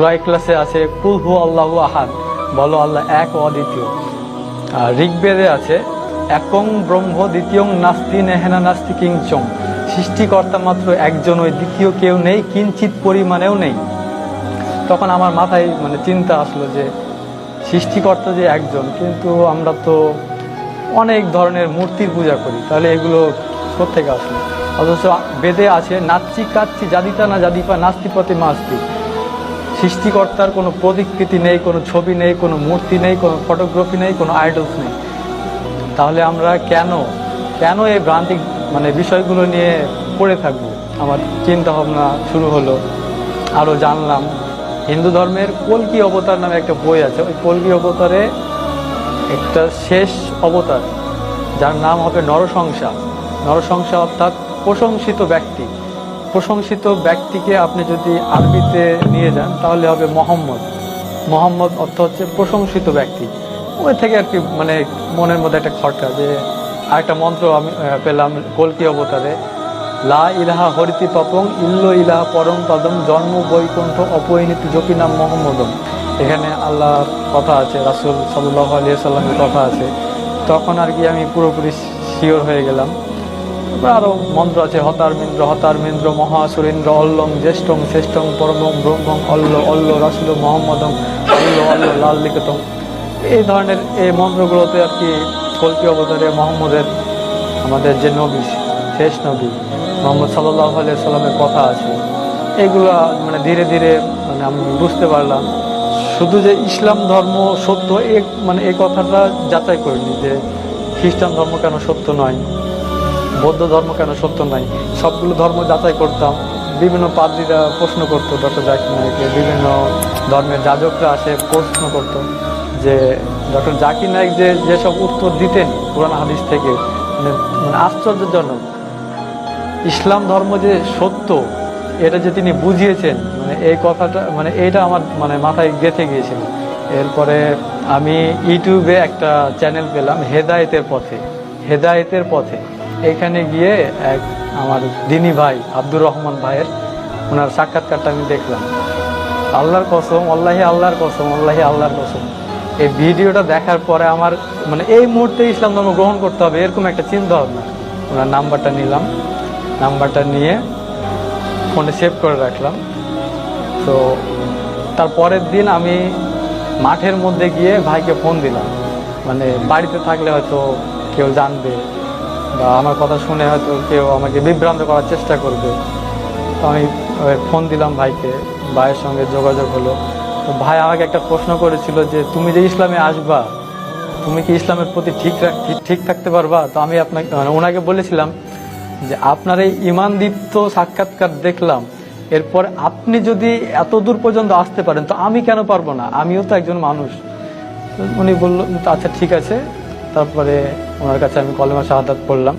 সুরাই ক্লাসে আছে, কুল হু আল্লাহু আহাদ বলো আল্লাহ এক অদ্বিতীয়। ঋগ্বেদে আছে, একং ব্রহ্ম দ্বিতীয় নাস্তি নেহেনা নাস্তি কিংচং সৃষ্টিকর্তা মাত্র একজন ওই দ্বিতীয় কেউ নেই কিঞ্চিত পরিমাণেও নেই তখন আমার মাথায় মানে চিন্তা আসলো যে, সৃষ্টিকর্তা যে একজন, কিন্তু আমরা তো অনেক ধরনের মূর্তির পূজা করি, তাহলে এগুলো কোথেকে আসলো? অথচ বেদে আছে, নাচ্চি কাচ্ছি জাদিতা না জাদিপা নাস্তিপতি মাস্তি সৃষ্টিকর্তার কোনো প্রতিকৃতি নেই, কোনো ছবি নেই, কোনো মূর্তি নেই, কোনো ফটোগ্রাফি নেই, কোনো আইডলস নেই। তাহলে আমরা কেন কেন এই ভ্রান্তিক মানে বিষয়গুলো নিয়ে পড়ে থাকব? আমার চিন্তা ভাবনা শুরু হলো আরও জানলাম। হিন্দু ধর্মের কলকি অবতার নামে একটা বই আছে। ওই কলকি অবতারে একটা শেষ অবতার, যার নাম হবে নরসংসা নরসংসা অর্থাৎ প্রশংসিত ব্যক্তি। প্রশংসিত ব্যক্তিকে আপনি যদি আরবিতে নিয়ে যান, তাহলে হবে মোহাম্মদ। মোহাম্মদ অর্থ হচ্ছে প্রশংসিত ব্যক্তি। ওই থেকে আর কি মানে মনের মধ্যে একটা খটকা যে আরেকটা মন্ত্র আমি পেলাম কলকি অবতারে, লা ইলাহা হরিতি পপং ইল্ল ইলাহা পরম পদম জন্ম বৈকুণ্ঠ অপরিণীতি জপি নাম মোহাম্মদম। এখানে আল্লাহর কথা আছে, রাসুল সাল্লাহ আলিয়া সাল্লামের কথা আছে। তখন আর কি আমি পুরোপুরি শিওর হয়ে গেলাম। তারপর আরও মন্ত্র আছে হতারমেন্দ্র হতারমেন্দ্র মহাসুরেন্দ্র, অল্লং জ্যেষ্ঠং, শ্রেষ্ঠং, পরমং, ব্রহ্মং, অল্ল অল্ল, রাসুল, মোহাম্মদং, অল্ল অল্ল, লাল এই ধরনের এই মন্ত্রগুলোতে আর কি কল্কি অবতারে মোহাম্মদের আমাদের যে নবী, শেষ নবী, মোহাম্মদ সাল্লাহ আলিয়া সাল্লামের কথা আছে। এগুলো মানে ধীরে ধীরে মানে আমি বুঝতে পারলাম। শুধু যে ইসলাম ধর্ম সত্য, এ মানে এই কথাটা যাচাই করিনি যে খ্রিস্টান ধর্ম কেন সত্য নয়। বৌদ্ধ ধর্ম কেন সত্য নাই? সবগুলো ধর্ম যাচাই করতাম। বিভিন্ন পাদ্রীরা প্রশ্ন করতো, ডক্টর জাকির নায়ককে বিভিন্ন ধর্মের যাজকরা আসে প্রশ্ন করতো যে, ডক্টর জাকির নায়ক যে, যেসব উত্তর দিতেন কোরআন হাদিস থেকে মানে মানে আশ্চর্যজনক। ইসলাম ধর্ম যে সত্য, এটা যে তিনি বুঝিয়েছেন মানে এই কথাটা মানে এইটা আমার মানে মাথায় গেঁথে গিয়েছিল। এরপরে আমি ইউটিউবে একটা চ্যানেল পেলাম, হেদায়েতের পথে হেদায়েতের পথে। এখানে গিয়ে এক আমার দিনী ভাই, আব্দুর রহমান ভাইয়ের ওনার সাক্ষাৎকারটা আমি দেখলাম। আল্লাহর কসম, আল্লাহি আল্লাহর কসম, আল্লাহি আল্লাহর কসম। এই ভিডিওটা দেখার পরে আমার মানে এই মুহূর্তে ইসলাম ধর্ম গ্রহণ করতে হবে, এরকম একটা চিন্তা ভাবনা। ওনার নাম্বারটা নিলাম। নাম্বারটা নিয়ে ফোনে সেভ করে রাখলাম। তো তার পরের দিন আমি মাঠের মধ্যে গিয়ে ভাইকে ফোন দিলাম। মানে বাড়িতে থাকলে হয়তো কেউ জানবে। বা আমার কথা শুনে হয়তো কেউ আমাকে বিভ্রান্ত করার চেষ্টা করবে। তো আমি ফোন দিলাম ভাইকে, ভাইয়ের সঙ্গে যোগাযোগ হলো। তো ভাই আমাকে একটা প্রশ্ন করেছিল যে, তুমি যে ইসলামে আসবা, তুমি কি ইসলামের প্রতি ঠিক ঠিক থাকতে পারবা? তো আমি আপনাকে মানে ওনাকে বলেছিলাম যে, আপনার এই ইমানদীপ্ত সাক্ষাৎকার দেখলাম, এরপর আপনি যদি এত দূর পর্যন্ত আসতে পারেন, তো আমি কেন পারব না? আমিও তো একজন মানুষ। উনি বলল আচ্ছা ঠিক আছে। তারপরে ওনার কাছে আমি কলমা শাহাদাত পড়লাম।